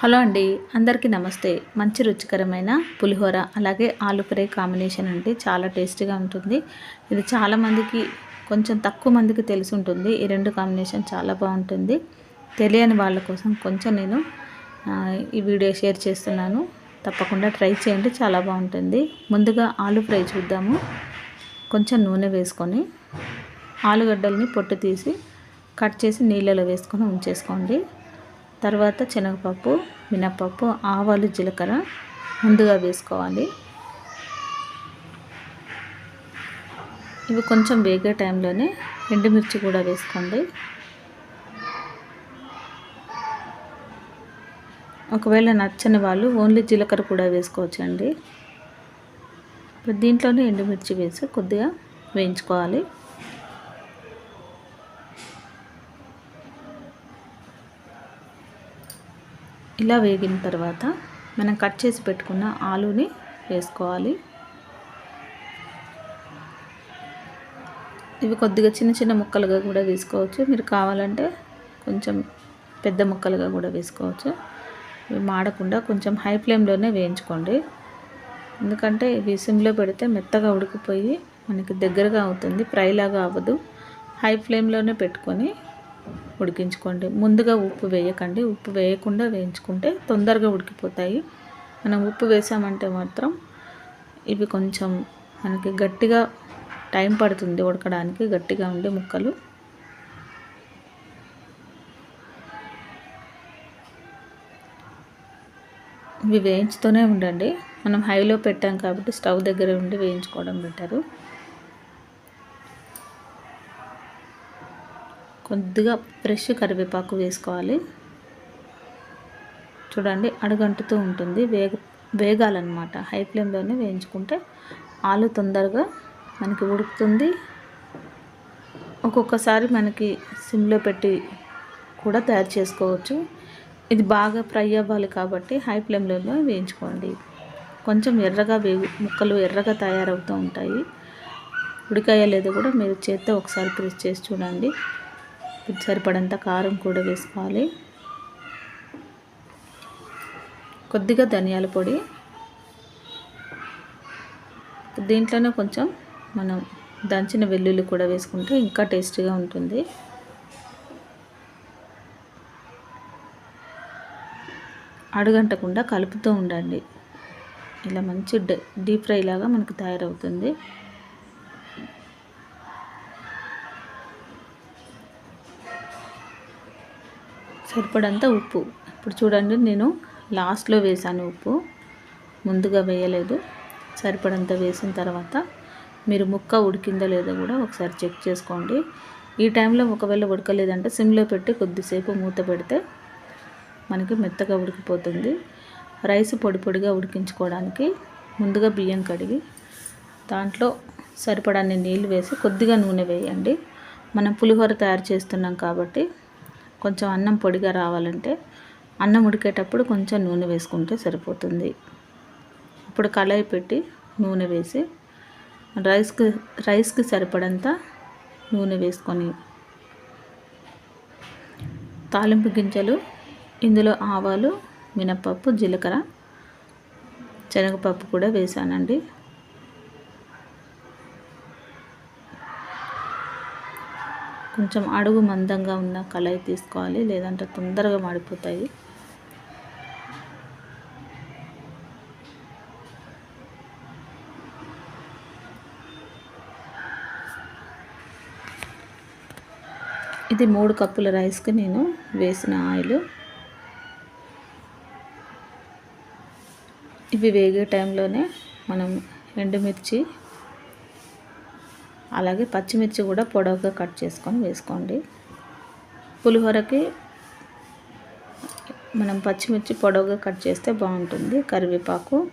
Hello అండి అందరికీ నమస్తే. మంచి రుచికరమైన పులిహోర అలాగే ఆలు ఫ్రై కాంబినేషన్ అంటే చాలా టేస్టీగా ఉంటుంది. ఇది చాలామందికి కొంచెం తక్కువ మందికి తెలిసి ఉంటుంది. ఈ రెండు కాంబినేషన్ చాలా బాగుంటుంది. తెలియని వాళ్ళ కోసం కొంచెం నేను ఈ వీడియో షేర్ చేస్తున్నాను. తప్పకుండా ట్రై చేయండి చాలా బాగుంటుంది. ముందుగా ఆలు ఫ్రై చూద్దాము. కొంచెం నూనె వేసుకొని ఆలుగడ్డల్ని పొట్టు తీసి కట్ చేసి నీళ్ళలో వేసుకొని ఉంచేసుకోండి. తర్వాత శనగపప్పు మినపప్పు ఆవాలు జీలకర్ర ముందుగా వేసుకోవాలి. ఇవి కొంచెం వేగే టైంలోనే ఎండుమిర్చి కూడా వేసుకోండి. ఒకవేళ నచ్చని వాళ్ళు ఓన్లీ జీలకర్ర కూడా వేసుకోవచ్చు అండి దీంట్లోనే ఎండుమిర్చి వేసి కొద్దిగా వేయించుకోవాలి. ఇలా వేగిన తర్వాత మనం కట్ చేసి పెట్టుకున్న ఆలూని వేసుకోవాలి. ఇవి కొద్దిగా చిన్న చిన్న ముక్కలుగా కూడా వేసుకోవచ్చు. మీరు కావాలంటే కొంచెం పెద్ద ముక్కలుగా కూడా వేసుకోవచ్చు. ఇవి మాడకుండా కొంచెం హై ఫ్లేమ్లోనే వేయించుకోండి. ఎందుకంటే ఇవి సిమ్లో పెడితే మెత్తగా ఉడికిపోయి మనకి దగ్గరగా అవుతుంది ఫ్రైలాగా అవ్వదు. హై ఫ్లేమ్లోనే పెట్టుకొని ఉడికించుకోండి. ముందుగా ఉప్పు వేయకండి. ఉప్పు వేయకుండా వేయించుకుంటే తొందరగా ఉడికిపోతాయి. మనం ఉప్పు వేసామంటే మాత్రం ఇవి కొంచెం మనకి గట్టిగా టైం పడుతుంది ఉడకడానికి గట్టిగా ఉండే ముక్కలు. ఇవి వేయించుతూనే ఉండండి. మనం హైలో పెట్టాం కాబట్టి స్టవ్ దగ్గర ఉండి వేయించుకోవడం బెటరు. కొద్దిగా ఫ్రెష్ కరివేపాకు వేసుకోవాలి. చూడండి అడుగంటుతూ ఉంటుంది. వేగ వేగాలన్నమాట. హై ఫ్లేమ్లోనే వేయించుకుంటే ఆలు తొందరగా మనకి ఉడుకుతుంది. ఒక్కొక్కసారి మనకి సిమ్లో పెట్టి కూడా తయారు చేసుకోవచ్చు. ఇది బాగా ఫ్రై అవ్వాలి కాబట్టి హై ఫ్లేమ్లో వేయించుకోండి. కొంచెం ఎర్రగా వేగు ముక్కలు ఎర్రగా తయారవుతూ ఉంటాయి. ఉడికాయ లేదో కూడా మీరు చేత్తో ఒకసారి ప్రెస్ చేసి చూడండి. సరిపడంత కారం కూడా వేసుకోవాలి. కొద్దిగా ధనియాల పొడి. దీంట్లోనే కొంచెం మనం దంచిన వెల్లుల్లి కూడా వేసుకుంటే ఇంకా టేస్టీగా ఉంటుంది. అడుగంటకుండా కలుపుతూ ఉండండి. ఇలా మంచి డీప్ ఫ్రై లాగా మనకు తయారవుతుంది. సరిపడంత ఉప్పు. ఇప్పుడు చూడండి నేను లాస్ట్లో వేసాను ఉప్పు. ముందుగా వేయలేదు. సరిపడంత వేసిన తర్వాత మీరు ముక్క ఉడికిందో లేదో కూడా ఒకసారి చెక్ చేసుకోండి. ఈ టైంలో ఒకవేళ ఉడకలేదంటే సిమ్లో పెట్టి కొద్దిసేపు మూత పెడితే మనకి మెత్తగా ఉడికిపోతుంది. రైస్ పొడి పొడిగా ఉడికించుకోవడానికి ముందుగా బియ్యం కడిగి దాంట్లో సరిపడాన్ని నీళ్ళు వేసి కొద్దిగా నూనె వేయండి. మనం పులిహోర తయారు చేస్తున్నాం కాబట్టి కొంచెం అన్నం పొడిగా రావాలంటే అన్నం ఉడికేటప్పుడు కొంచెం నూనె వేసుకుంటే సరిపోతుంది. ఇప్పుడు కళాయి పెట్టి నూనె వేసి రైస్కి రైస్కి సరిపడంత నూనె వేసుకొని తాలింపు గింజలు ఇందులో ఆవాలు మినపప్పు జీలకర్ర శనగపప్పు కూడా వేసానండి. కొంచెం అడుగు మందంగా ఉన్న కళాయి తీసుకోవాలి లేదంటే తొందరగా మాడిపోతాయి. ఇది మూడు కప్పుల రైస్కి నేను వేసిన ఆయిల్. ఇవి వేగే టైంలోనే మనం ఎండుమిర్చి అలాగే పచ్చిమిర్చి కూడా పొడవుగా కట్ చేసుకొని వేసుకోండి. పులిహోరకి మనం పచ్చిమిర్చి పొడవుగా కట్ చేస్తే బాగుంటుంది. కరివేపాకు.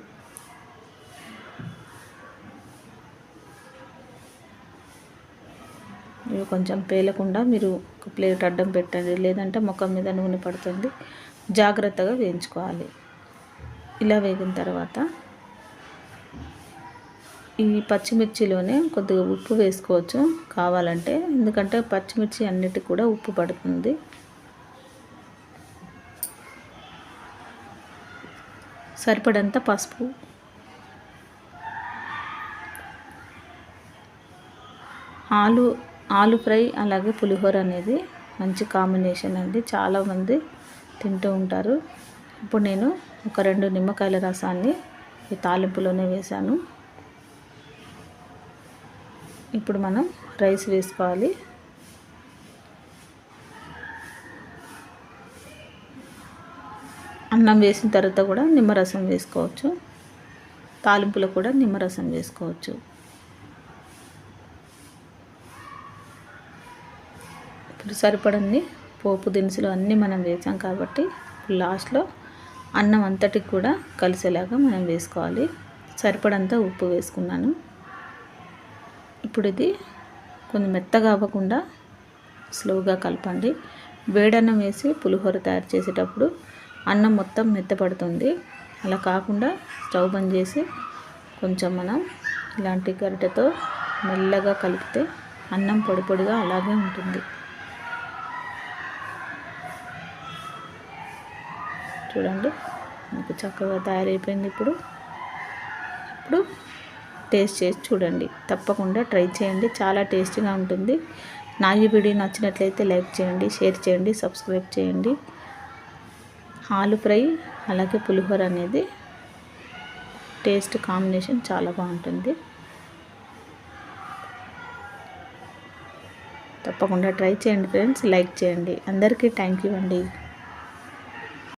ఇవి కొంచెం పేలకుండా మీరు ఒక ప్లేట్ అడ్డం పెట్టండి. లేదంటే ముఖం మీద నూనె పడుతుంది. జాగ్రత్తగా వేయించుకోవాలి. ఇలా వేగిన తర్వాత ఈ పచ్చిమిర్చిలోనే కొద్దిగా ఉప్పు వేసుకోవచ్చు కావాలంటే. ఎందుకంటే పచ్చిమిర్చి అన్నిటికి కూడా ఉప్పు పడుతుంది. సరిపడంత పసుపు. ఆలు ఆలు ఫ్రై అలాగే పులిహోర అనేది మంచి కాంబినేషన్ అండి. చాలామంది తింటూ ఉంటారు. ఇప్పుడు నేను ఒక రెండు నిమ్మకాయల రసాన్ని ఈ తాలింపులోనే వేశాను. ఇప్పుడు మనం రైస్ వేసుకోవాలి. అన్నం వేసిన తర్వాత కూడా నిమ్మరసం వేసుకోవచ్చు. తాలింపులో కూడా నిమ్మరసం వేసుకోవచ్చు. ఇప్పుడు సరిపడంది పోపు దినుసులు అన్నీ మనం వేసాం కాబట్టి లాస్ట్లో అన్నం అంతటికి కూడా కలిసేలాగా మనం వేసుకోవాలి. సరిపడంత ఉప్పు వేసుకున్నాను. ఇప్పుడు ఇది కొంచెం మెత్తగా అవ్వకుండా స్లోగా కలపండి. వేడన్నం వేసి పులిహోర తయారు చేసేటప్పుడు అన్నం మొత్తం మెత్తపడుతుంది. అలా కాకుండా స్టవ్ బంద్ చేసి కొంచెం మనం ఇలాంటి గరిటెతో మెల్లగా కలిపితే అన్నం పొడి పొడిగా అలాగే ఉంటుంది. చూడండి మీకు చక్కగా తయారైపోయింది ఇప్పుడు. ఇప్పుడు టేస్ట్ చేసి చూడండి. తప్పకుండా ట్రై చేయండి. చాలా టేస్టీగా ఉంటుంది. నా ఈ వీడియో నచ్చినట్లయితే లైక్ చేయండి షేర్ చేయండి సబ్స్క్రైబ్ చేయండి. ఆలు ఫ్రై అలాగే పులిహోర అనేది టేస్ట్ కాంబినేషన్ చాలా బాగుంటుంది. తప్పకుండా ట్రై చేయండి ఫ్రెండ్స్. లైక్ చేయండి. అందరికీ థ్యాంక్ యూ అండి.